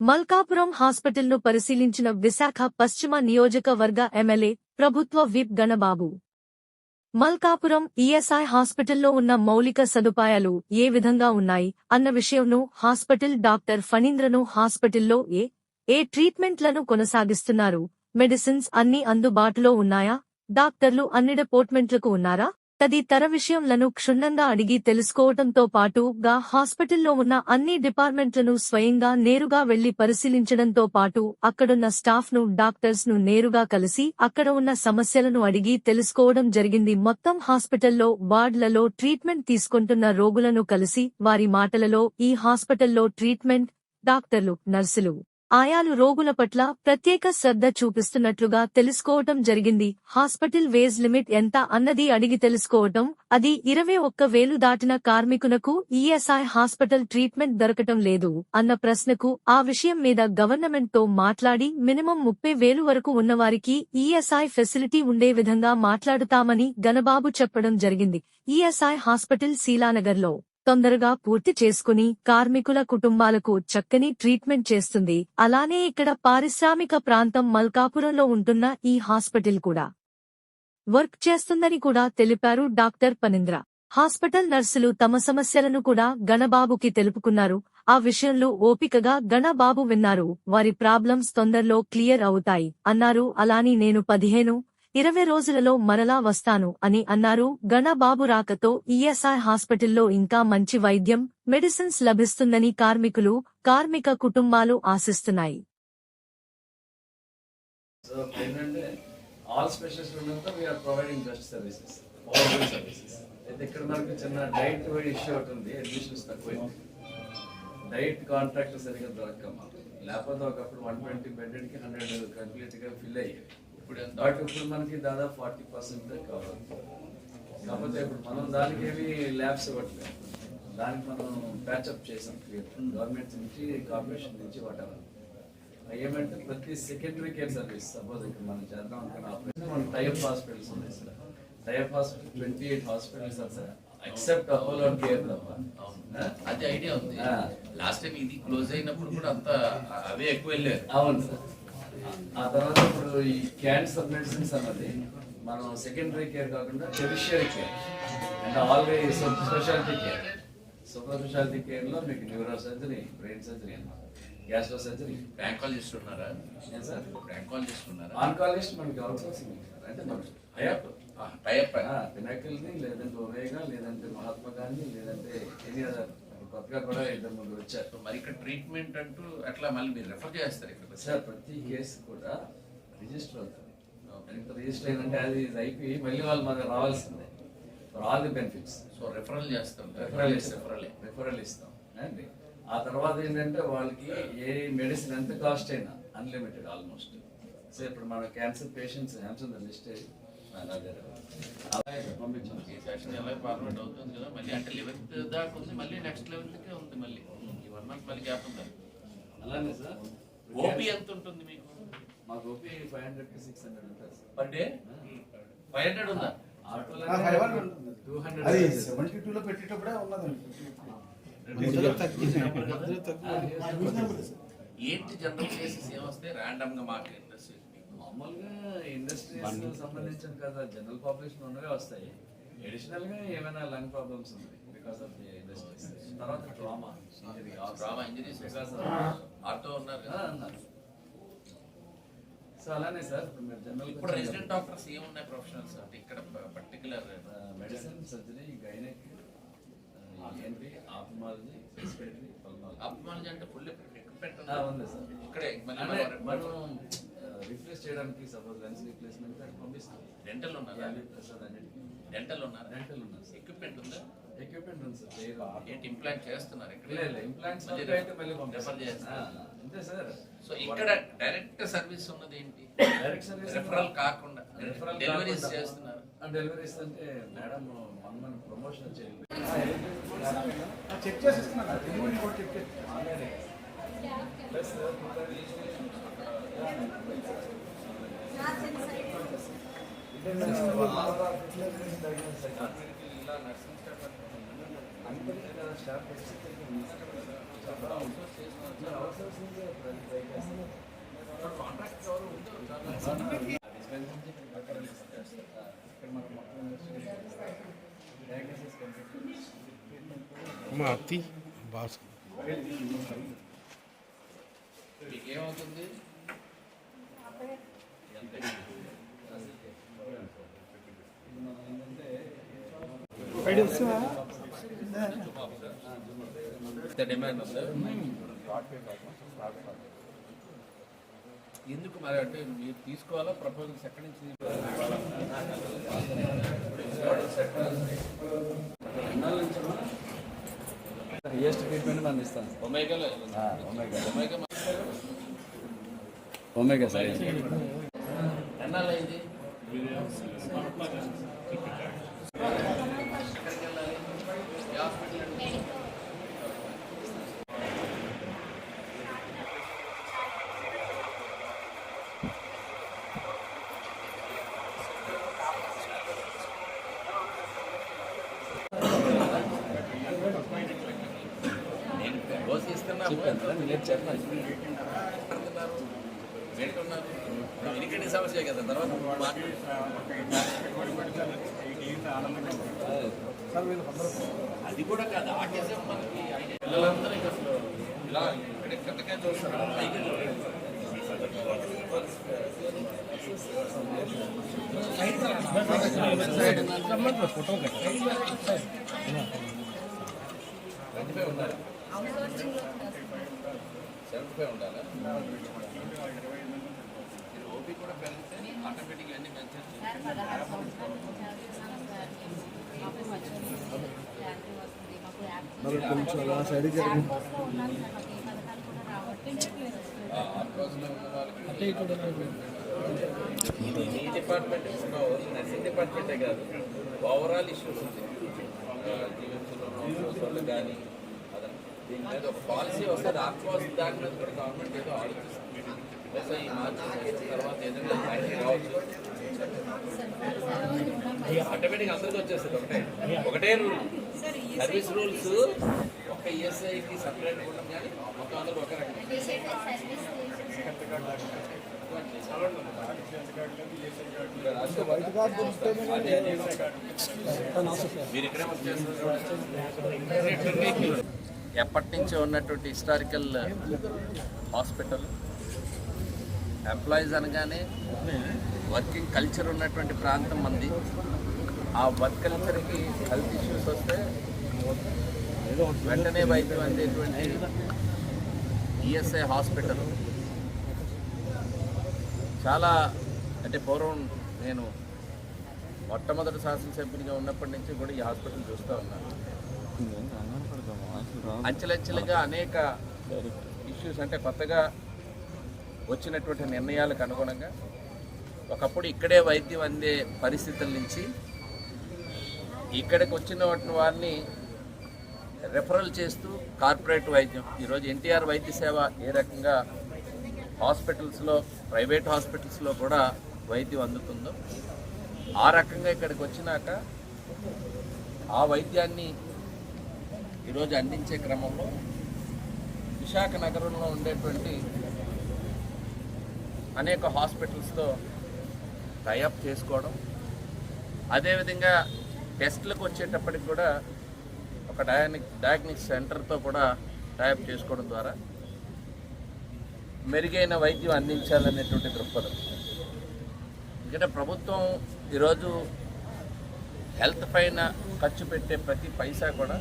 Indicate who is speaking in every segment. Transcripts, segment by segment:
Speaker 1: మల్కాపురం హాస్పిటల్ను పరిశీలించిన విశాఖ పశ్చిమ నియోజకవర్గ ఎమ్మెల్యే ప్రభుత్వ విప్ గణబాబు. మల్కాపురం ఈఎస్ఐ హాస్పిటల్లో ఉన్న మౌలిక సదుపాయాలు ఏ విధంగా ఉన్నాయి అన్న విషయంను హాస్పిటల్ డాక్టర్ ఫణీంద్రను హాస్పిటల్లో ఏ ఏ ట్రీట్మెంట్లను కొనసాగిస్తున్నారు మెడిసిన్స్ అన్ని అందుబాటులో ఉన్నాయా డాక్టర్లు అన్ని డిపోర్ట్మెంట్లకు ఉన్నారా? తదితర విషయంలను క్షుణ్ణంగా అడిగి తెలుసుకోవడంతో పాటుగా హాస్పిటల్లో ఉన్న అన్ని డిపార్ట్మెంట్లను స్వయంగా నేరుగా వెళ్ళి పరిశీలించడంతో పాటు అక్కడున్న స్టాఫ్ను డాక్టర్స్ను నేరుగా కలిసి అక్కడ ఉన్న సమస్యలను అడిగి తెలుసుకోవడం జరిగింది. మొత్తం హాస్పిటల్లో వార్డులలో ట్రీట్మెంట్ తీసుకుంటున్న రోగులను కలిసి వారి మాటలలో ఈ హాస్పిటల్లో ట్రీట్మెంట్ డాక్టర్లు నర్సులు ఆయాలు రోగుల పట్ల ప్రత్యేక శ్రద్ధ చూపిస్తున్నట్లుగా తెలుసుకోవటం జరిగింది. హాస్పిటల్ వేజ్ లిమిట్ ఎంత అన్నది అడిగి తెలుసుకోవటం అది ఇరవై ఒక్క వేలు దాటిన కార్మికునకు ఈఎస్ఐ హాస్పిటల్ ట్రీట్మెంట్ దొరకటం లేదు అన్న ప్రశ్నకు ఆ విషయం మీద గవర్నమెంట్తో మాట్లాడి మినిమం ముప్పై వేలు వరకు ఉన్నవారికి ఈఎస్ఐ ఫెసిలిటీ ఉండే విధంగా మాట్లాడుతామని గణబాబు చెప్పడం జరిగింది. ఈఎస్ఐ హాస్పిటల్ శీలానగర్లో తొందరగా పూర్తి చేసుకుని కార్మికుల కుటుంబాలకు చక్కని ట్రీట్మెంట్ చేస్తుంది. అలానే ఇక్కడ పారిశ్రామిక ప్రాంతం మల్కాపురంలో ఉంటున్న ఈ హాస్పిటల్ కూడా. వర్క్ చేస్తుందని కూడా తెలిపారు డాక్టర్ పనింద్ర. హాస్పిటల్ నర్సులు తమ సమస్యలను కూడా గణబాబుకి తెలుపుకున్నారు. ఆ విషయంలో ఓపికగా గణబాబు విన్నారు. వారి ప్రాబ్లమ్స్ తొందరలో క్లియర్ అవుతాయి అన్నారు. అలాని నేను పదిహేను ఇరవై రోజులలో మరలా వస్తాను అని అన్నారు. గణబాబు రాకతో ఈఎస్ఐ హాస్పిటల్లో ఇంకా మంచి వైద్యం మెడిసిన్స్ లభిస్తుందని కార్మికులు కార్మిక కుటుంబాలు ఆశిస్తున్నాయి.
Speaker 2: All specialist providing services services అయితే ఇక్కడ మనకి చిన్న డైట్ ఇష్యూ ఒకటి ఉంది అడ్మిషన్స్ తక్కువ డైట్ కాంట్రాక్ట్ సరిగ్గా దొరక్క లేకపోతే ఒకప్పుడు వన్ ట్వంటీ బెడ్కి హండ్రెడ్ కంప్లీట్గా ఫిల్ అయ్యాయి ఇప్పుడు బట్ ఇప్పుడు మనకి దాదాపు ఫార్టీ పర్సెంట్ కవర్ కాకపోతే ఇప్పుడు మనం దానికి ఏమి ల్యాబ్స్ ఇవ్వట్లేదు. దానికి మనం ప్యాచప్ చేసాం. క్లియర్ గవర్నమెంట్ నుంచి కార్పొరేషన్ నుంచి వాటెవర్ ఏమంటే ప్రతి సెకండరీ కేర్ సర్వీస్ సపోజ్ ఇక్కడ మనం చేద్దాం అనుకున్న ఆపరేషన్ మన టైప్ హాస్పిటల్స్ ఉన్నాయి sir. Type hospital twenty eight hospitals sir except Apollo care తప్ప.
Speaker 3: అది ఐడియా ఉంది. లాస్ట్ టైం ఇది క్లోజ్ అయినప్పుడు కూడా అంత అవే ఎక్కువ వెళ్ళారు.
Speaker 2: అవును సార్. ఆ తర్వాత ఇప్పుడు ఈ క్యాన్సర్ మెడిసిన్స్ అన్నది మనం సెకండరీ కేర్ కాకుండా tertiary care and always speciality care super speciality కేర్లో మీకు న్యూరో సర్జరీ బ్రెయిన్ సర్జరీ అన్నమాట. గ్యాస్ట్రో సర్జరీ
Speaker 3: బ్యాంకాలజిస్ట్ ఉన్నారా?
Speaker 2: సార్?
Speaker 3: బ్యాంకాలజిస్ట్ ఉన్నారా?
Speaker 2: ఆన్కాలజిస్ట్ మనకి అవుట్ సోర్సింగ్ అంటే మనకి హయాప్
Speaker 3: టైప్
Speaker 2: పినాకిల్ని లేదంటే ఒమేగా లేదంటే మహాత్మా గాంధీ లేదంటే ఎనీ అదర్ కొత్తగా కూడా ఇద్దరు ముగ్గురు వచ్చారు.
Speaker 3: మరి ఇక్కడ ట్రీట్మెంట్ అంటూ అట్లా మళ్ళీ మీరు రెఫర్ చేస్తారు ఇక్కడ
Speaker 2: సార్ ప్రతి కేసు కూడా రిజిస్టర్ అవుతుంది. ఎంత రిజిస్టర్ అయిందంటే అది అయిపోయి మళ్ళీ వాళ్ళు మనకు రావాల్సిందే. For all the benefits
Speaker 3: so referral చేస్తాం.
Speaker 2: రెఫరల్
Speaker 3: రెఫరల్
Speaker 2: రెఫరల్ ఇస్తాం. అండి. ఆ తర్వాత ఏంటంటే వాళ్ళకి ఏ మెడిసిన్ ఎంత కాస్ట్ అయినా అన్లిమిటెడ్ ఆల్మోస్ట్ సో ఇప్పుడు మన క్యాన్సర్ పేషెంట్స్ హ్యామ్సన్ లిస్ట్
Speaker 3: ఈ సెషన్ ఎలా ఫార్వర్డ్ అవుతుంది కదా మళ్ళీ అంటే లెవెన్త్ దాకా ఉంది మళ్ళీ నెక్స్ట్ లెవెన్త్కే ఉంది మళ్ళీ ఈ వన్ మంత్ మళ్ళీ గ్యాప్ ఉంది
Speaker 2: అలానే సార్
Speaker 3: ఓపీ ఎంత ఉంటుంది మీకు
Speaker 2: మాకు ఓపీ ఫైవ్ హండ్రెడ్కి సిక్స్ హండ్రెడ్ ఉంటుంది
Speaker 3: పర్ డే ఫైవ్ హండ్రెడ్ ఉందా
Speaker 2: ఆటోలో
Speaker 4: ఆ, 500 ఉంటుంది.
Speaker 2: టూ
Speaker 4: అది
Speaker 2: హండ్రెడ్
Speaker 4: సెవెంటీ టూ లో పెట్టేటప్పుడే ఉన్నదండి
Speaker 3: మధ్యలో
Speaker 4: తగ్గింది. మధ్యలో
Speaker 3: ఏంటి జనరల్ కేసెస్ ఏమొస్తాయి ర్యాండమ్గా మాకు ఇండస్ట్రీ
Speaker 2: మామూలుగా ఇండస్ట్రీస్ సంబంధించిన కదా జనరల్ పాపులేషన్ ఉన్నవే వస్తాయి. అడిషనల్గా ఏమైనా లంగ్ ప్రాబ్లమ్స్ ఉన్నాయి బికాస్ ఆఫ్ ది ఇండస్ట్రీస్ తర్వాత trauma
Speaker 3: drama injuries
Speaker 2: because
Speaker 3: ortho ఉన్నారు కదా.
Speaker 2: సో అలానే సార్ ఇప్పుడు మీరు జనరల్
Speaker 3: ఇప్పుడు రెసిడెంట్ డాక్టర్స్ ఏమున్నాయి ప్రొఫెషనల్స్ అంటే ఇక్కడ పర్టికులర్
Speaker 2: మెడిసిన్ సర్జరీ గైనక్ ఏంటి ఆప్మాలజీ పల్మాలజీ
Speaker 3: అప్మాలజీ అంటే ఫుల్ ఎక్విప్మెంట్
Speaker 2: ఉంది? సార్.
Speaker 3: ఇక్కడే మనం
Speaker 2: రీప్లేస్ చేయడానికి సపోజ్ లెన్స్ రీప్లేస్మెంట్ పంపిస్తాం.
Speaker 3: డెంటల్ ఉన్నారా?
Speaker 2: ప్రసాద్ అన్నిటికీ.
Speaker 3: డెంటల్ ఉన్నారా?
Speaker 2: డెంటల్ ఉన్నారు సార్
Speaker 3: ఎక్విప్మెంట్ ఉందా?
Speaker 2: ఎక్విప్మెంట్ ఉంది సార్ లేదు.
Speaker 3: ఏంటి ఇంప్లాంట్ చేస్తున్నారు ఇక్కడ?
Speaker 2: ఇంప్లాంట్స్
Speaker 3: మళ్ళీ
Speaker 2: అయితే మళ్ళీ
Speaker 3: రెఫర్ చేస్తారు.
Speaker 2: అంతే సార్.
Speaker 3: సో ఇక్కడ డైరెక్ట్ సర్వీస్ ఉన్నది ఏంటి?
Speaker 2: డైరెక్ట్ సర్వీస్
Speaker 3: రెఫరల్ కాకుండా
Speaker 2: Referral
Speaker 3: డెలివరీస్ చేస్తున్నారు.
Speaker 2: డెలివరీస్ అంటే మేడం మన మన ప్రమోషన్ చేయాలి
Speaker 4: ఆ, చెక్ చేసి ఇస్తున్నాను డెలివరీ కూడా చెక్ చేసి
Speaker 2: మాతి
Speaker 5: బాస్ మీకేమవుతుంది ఏంటంటే
Speaker 3: మీకు ఏమవుతుంది ఎంత డిమాండ్ ఎందుకు మరి అంటే మీరు తీసుకోవాలా? ప్రపోజల్స్ ఎక్కడి నుంచి
Speaker 2: హైయెస్ట్ ట్రీట్మెంట్
Speaker 3: అందిస్తాను
Speaker 2: ఒమేగా
Speaker 3: ఒమేగా
Speaker 2: ఒమేగా సార్
Speaker 3: ఎన్నాళ్ళైంది నేను
Speaker 2: మీరు చెప్పండి
Speaker 3: మాట్లాడుతున్నారు పెట్టున్నారు ఎన్నికటి సమస్య కదా తర్వాత అది కూడా కాదు ఆర్టీసీ మనకి పిల్లలందరూ ఇక అసలు ఇలా ఇక్కడ ఎక్కడికే చూస్తారు. ఫైవ్ ఉండాలి ఫైవ్ ఉండాలా? ఓపీ కూడా పెరిగితే ఆటోమేటిక్గా అన్ని ఈ డిపార్ట్మెంట్ నర్సింగ్ డిపార్ట్మెంటే కాదు ఓవరాల్ ఇష్యూస్ ఉంది జీవితంలో కానీ దీని మీద ఒక పాలసీ వస్తుంది ఆత్మవాసి దాని మీద కూడా గవర్నమెంట్ ఏదో ఆలోచిస్తుంది బహుశా ఈ మార్చి తర్వాత ఏదైనా clarity రావచ్చు ఆటోమేటిక్ అందరికీ వచ్చేస్తుంది ఒకటే ఒకటే రూల్ సర్వీస్ రూల్స్ ఒక ఈఎస్ఐకి సపరేట్ ఉండడం కానీ మొత్తం అందరూ ఒక రకం.
Speaker 6: వైట్ కార్డు దొరికితేనే
Speaker 3: అదే అదే. మీరు ఇక్కడే వర్క్ చేస్తున్నారు. ఎప్పటి నుంచో ఉన్నటువంటి హిస్టారికల్ హాస్పిటల్ ఎంప్లాయీస్ అనగానే వర్కింగ్ కల్చర్ ఉన్నటువంటి ప్రాంతం మంది ఆ వర్క్ కల్చర్కి హెల్త్ ఇష్యూస్ వస్తే వెంటనే వైద్యం అందేటువంటి ఈఎస్ఐ హాస్పిటల్ చాలా అంటే పూర్వం నేను మొట్టమొదటి శాసనసభ్యునిగా ఉన్నప్పటి నుంచి కూడా ఈ హాస్పిటల్ చూస్తూ ఉన్నాను. అంచెలంచెలుగా అనేక ఇష్యూస్ అంటే కొత్తగా వచ్చినటువంటి నిర్ణయాలకు అనుగుణంగా ఒకప్పుడు ఇక్కడే వైద్యం అందే పరిస్థితుల నుంచి ఇక్కడికి వచ్చిన వారిని రెఫరల్ చేస్తూ కార్పొరేట్ వైద్యం. ఈరోజు ఎన్టీఆర్ వైద్య సేవ ఏ రకంగా హాస్పిటల్స్లో ప్రైవేట్ హాస్పిటల్స్లో కూడా వైద్యం అందుతుందో ఆ రకంగా ఇక్కడికి వచ్చినాక ఆ వైద్యాన్ని ఈరోజు అందించే క్రమంలో విశాఖ నగరంలో ఉండేటువంటి అనేక హాస్పిటల్స్తో టైఅప్ చేసుకోవడం అదేవిధంగా టెస్టులకు వచ్చేటప్పటికి కూడా ఒక డయానిక్ డయాగ్నిక్ సెంటర్తో కూడా టైఅప్ చేసుకోవడం ద్వారా మెరుగైన వైద్యం అందించాలనేటువంటి దృక్పథం. ఎందుకంటే ప్రభుత్వం ఈరోజు హెల్త్ పైన ఖర్చు పెట్టే ప్రతి పైసా కూడా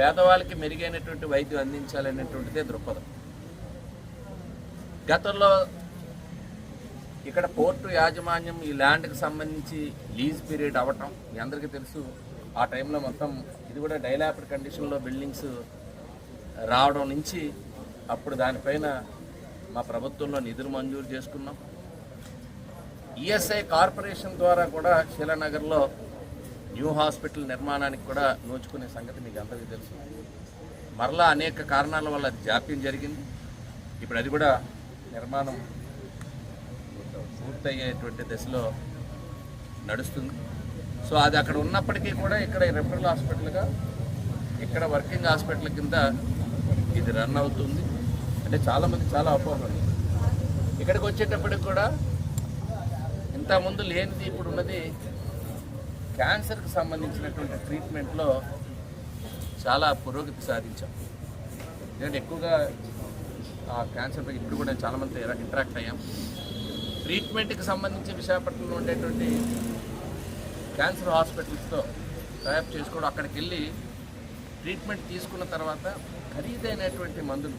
Speaker 3: పేదవాళ్ళకి మెరుగైనటువంటి వైద్యం అందించాలనేటువంటిదే దృక్పథం. గతంలో ఇక్కడ పోర్టు యాజమాన్యం ఈ ల్యాండ్కి సంబంధించి లీజ్ పీరియడ్ అవ్వటం మీ అందరికీ తెలుసు ఆ టైంలో మొత్తం ఇది కూడా డైలాపిడ్ కండిషన్లో బిల్డింగ్స్ రావడం నుంచి అప్పుడు దానిపైన మా ప్రభుత్వంలో నిధులు మంజూరు చేసుకున్నాం. ఈఎస్ఐ కార్పొరేషన్ ద్వారా కూడా శిలానగర్లో న్యూ హాస్పిటల్ నిర్మాణానికి కూడా నోచుకునే సంగతి మీకు అందరికీ తెలుసు. మరలా అనేక కారణాల వల్ల అది జాప్యం జరిగింది. ఇప్పుడు అది కూడా నిర్మాణం పూర్తయ్యేటువంటి దశలో నడుస్తుంది. సో అది అక్కడ ఉన్నప్పటికీ కూడా ఇక్కడ రెఫరల్ హాస్పిటల్గా ఇక్కడ వర్కింగ్ హాస్పిటల్ కింద ఇది రన్ అవుతుంది. అంటే చాలామంది చాలా అపోహలు. ఇక్కడికి వచ్చేటప్పటికి కూడా ఇంతకుముందు లేనిది ఇప్పుడు ఉన్నది క్యాన్సర్కి సంబంధించినటువంటి ట్రీట్మెంట్లో చాలా పురోగతి సాధించాం. ఎందుకంటే ఎక్కువగా ఆ క్యాన్సర్పై ఇప్పుడు కూడా చాలామంది ఇంటరాక్ట్ అయ్యాం. ట్రీట్మెంట్కి సంబంధించి విశాఖపట్నంలో ఉండేటువంటి క్యాన్సర్ హాస్పిటల్స్తో టైప్ చేసుకోవడం అక్కడికి వెళ్ళి ట్రీట్మెంట్ తీసుకున్న తర్వాత ఖరీదైనటువంటి మందులు.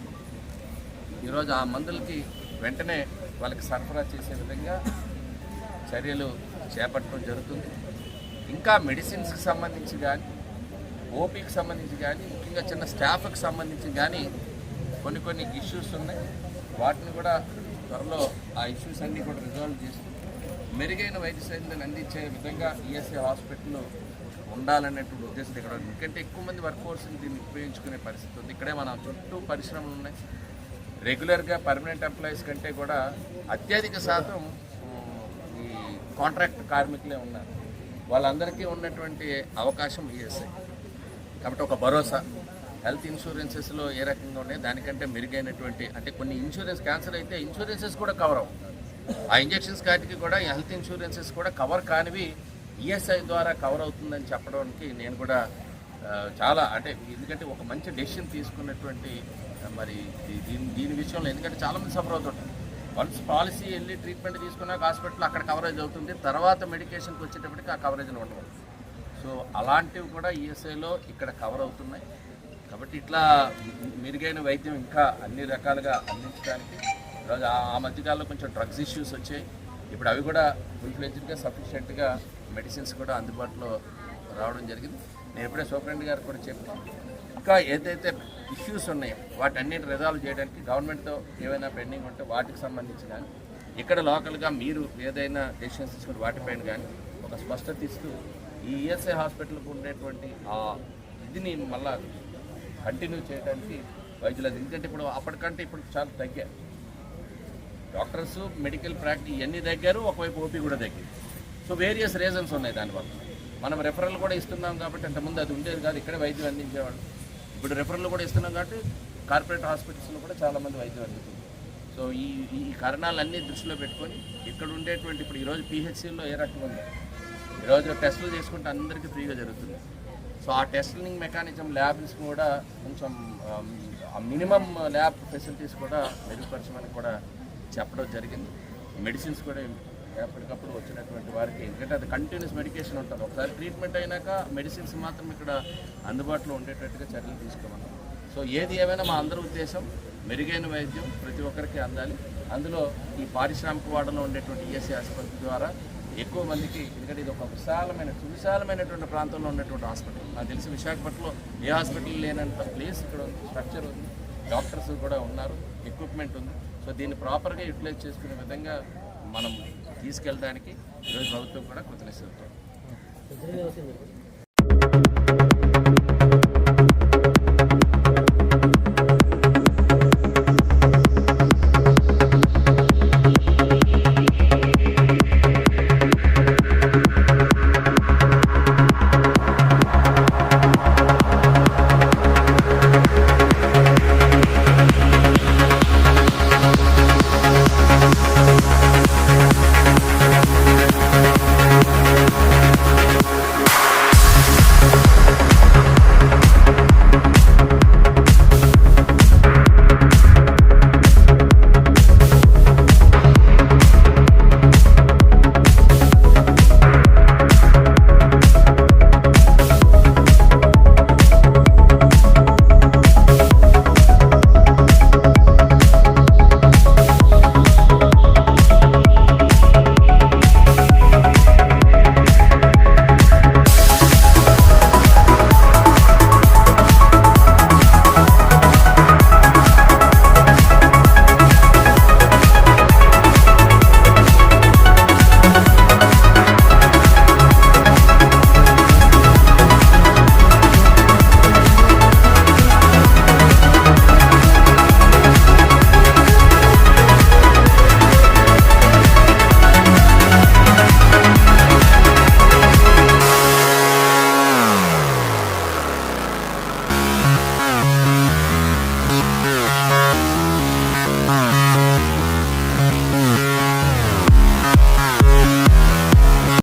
Speaker 3: ఈరోజు ఆ మందులకి వెంటనే వాళ్ళకి సరఫరా చేసే విధంగా చర్యలు చేపట్టడం జరుగుతుంది. ఇంకా మెడిసిన్స్కి సంబంధించి కానీ ఓపీకి సంబంధించి కానీ ముఖ్యంగా చిన్న స్టాఫ్కి సంబంధించి కానీ కొన్ని కొన్ని ఇష్యూస్ ఉన్నాయి. వాటిని కూడా త్వరలో ఆ ఇష్యూస్ అన్నీ కూడా రిజాల్వ్ చేస్తూ మెరుగైన వైద్య సేవలను అందించే విధంగా ఈఎస్ఐ హాస్పిటల్ ఉండాలనేటువంటి ఉద్దేశం ఇక్కడ ఎందుకంటే ఎక్కువ మంది వర్క్ ఫోర్స్ని దీన్ని ఉపయోగించుకునే పరిస్థితి ఉంది. ఇక్కడే మన చుట్టూ పరిశ్రమలు ఉన్నాయి. రెగ్యులర్గా పర్మనెంట్ ఎంప్లాయీస్ కంటే కూడా అత్యధిక శాతం ఈ కాంట్రాక్ట్ కార్మికులే ఉన్నారు. వాళ్ళందరికీ ఉన్నటువంటి అవకాశం ఈఎస్ఐ. కాబట్టి ఒక భరోసా. హెల్త్ ఇన్సూరెన్సెస్లో ఏ రకంగా ఉన్నాయి దానికంటే మెరుగైనటువంటి అంటే కొన్ని ఇన్సూరెన్స్ క్యాన్సర్ అయితే ఇన్సూరెన్సెస్ కూడా కవర్ అవ్వు ఆ ఇంజెక్షన్స్ కాటికి కూడా హెల్త్ ఇన్సూరెన్సెస్ కూడా కవర్ కానివి ఈఎస్ఐ ద్వారా కవర్ అవుతుందని చెప్పడానికి నేను కూడా చాలా అంటే ఎందుకంటే ఒక మంచి డెసిషన్ తీసుకున్నటువంటి మరి దీని దీని విషయంలో ఎందుకంటే చాలామంది సఫర్ అవుతుంటారు. వన్స్ పాలసీ వెళ్ళి ట్రీట్మెంట్ తీసుకున్నాక హాస్పిటల్ అక్కడ కవరేజ్ అవుతుంది తర్వాత మెడికేషన్కి వచ్చేటప్పటికి ఆ కవరేజ్లు ఉండవు సో అలాంటివి కూడా ఈఎస్ఐలో ఇక్కడ కవర్ అవుతున్నాయి. కాబట్టి ఇట్లా మెరుగైన వైద్యం ఇంకా అన్ని రకాలుగా అందించడానికి ఈరోజు ఆ మధ్యకాలంలో కొంచెం డ్రగ్స్ ఇష్యూస్ వచ్చాయి. ఇప్పుడు అవి కూడా ఫుల్ ఫ్లెజ్డ్గా సఫిషియెంట్గా మెడిసిన్స్ కూడా అందుబాటులో రావడం జరిగింది. నేను ఎప్పుడే సూపరింటెండెంట్ గారు కూడా చెప్పాను ఇంకా ఏదైతే ఇష్యూస్ ఉన్నాయో వాటన్నిటి రిజాల్వ్ చేయడానికి గవర్నమెంట్తో ఏవైనా పెండింగ్ ఉంటే వాటికి సంబంధించి కానీ ఇక్కడ లోకల్గా మీరు ఏదైనా డెసిషన్స్ తీసుకుని వాటిపైన కానీ ఒక స్పష్టత ఇస్తూ ఈ ఈఎస్ఐ హాస్పిటల్కి ఉండేటువంటి ఆ ఇదిని మళ్ళా కంటిన్యూ చేయడానికి వైద్యులు ఎందుకంటే ఇప్పుడు అప్పటికంటే ఇప్పుడు చాలా తగ్గారు డాక్టర్స్ మెడికల్ ప్రాక్టీస్ ఇవన్నీ తగ్గారు ఒకవైపు ఓపీ కూడా తగ్గింది. సో వేరియస్ రీజన్స్ ఉన్నాయి దానివల్ల. మనం రెఫరల్ కూడా ఇస్తున్నాం కాబట్టి అంతకుముందు అది ఉండేది కాదు ఇక్కడే వైద్యం అందించేవాళ్ళు. ఇప్పుడు రెఫరల్ కూడా ఇస్తున్నాం కాబట్టి కార్పొరేట్ హాస్పిటల్స్లో కూడా చాలామంది వైద్యం అందుతుంది. సో ఈ ఈ కారణాలన్నీ దృష్టిలో పెట్టుకొని ఇక్కడ ఉండేటువంటి ఇప్పుడు ఈరోజు పిహెచ్సిలో ఏ రకంగా ఉందో? ఈరోజు టెస్టులు చేసుకుంటే అందరికీ ఫ్రీగా జరుగుతుంది. సో ఆ టెస్టింగ్ మెకానిజం ల్యాబ్స్ కూడా కొంచెం మినిమం ల్యాబ్ ఫెసిలిటీస్ కూడా మెరుగుపరచమని కూడా చెప్పడం జరిగింది. మెడిసిన్స్ కూడా ఎప్పటికప్పుడు వచ్చినటువంటి వారికి. ఎందుకంటే అది కంటిన్యూస్ మెడికేషన్ ఉంటుంది. ఒకసారి ట్రీట్మెంట్ అయినాక మెడిసిన్స్ మాత్రం ఇక్కడ అందుబాటులో ఉండేటట్టుగా చర్యలు తీసుకోమన్నాం సో ఏది ఏమైనా మా అందరి ఉద్దేశం మెరుగైన వైద్యం ప్రతి ఒక్కరికి అందాలి. అందులో ఈ పారిశ్రామిక వాడలో ఉండేటువంటి ఈఎస్ఐ ఆసుపత్రి ద్వారా ఎక్కువ మందికి ఎందుకంటే ఇది ఒక విశాలమైన సువిశాలమైనటువంటి ప్రాంతంలో ఉన్నటువంటి హాస్పిటల్. నాకు తెలిసి విశాఖపట్నంలో ఏ హాస్పిటల్ లేనంత ప్లేస్ ఇక్కడ ఉంది స్ట్రక్చర్ ఉంది. డాక్టర్స్ కూడా ఉన్నారు ఎక్విప్మెంట్ ఉంది. సో దీన్ని ప్రాపర్గా యూటిలైజ్ చేసుకునే విధంగా మనం తీసుకెళ్ళడానికి ఈరోజు ప్రభుత్వం కూడా కృతజ్ఞత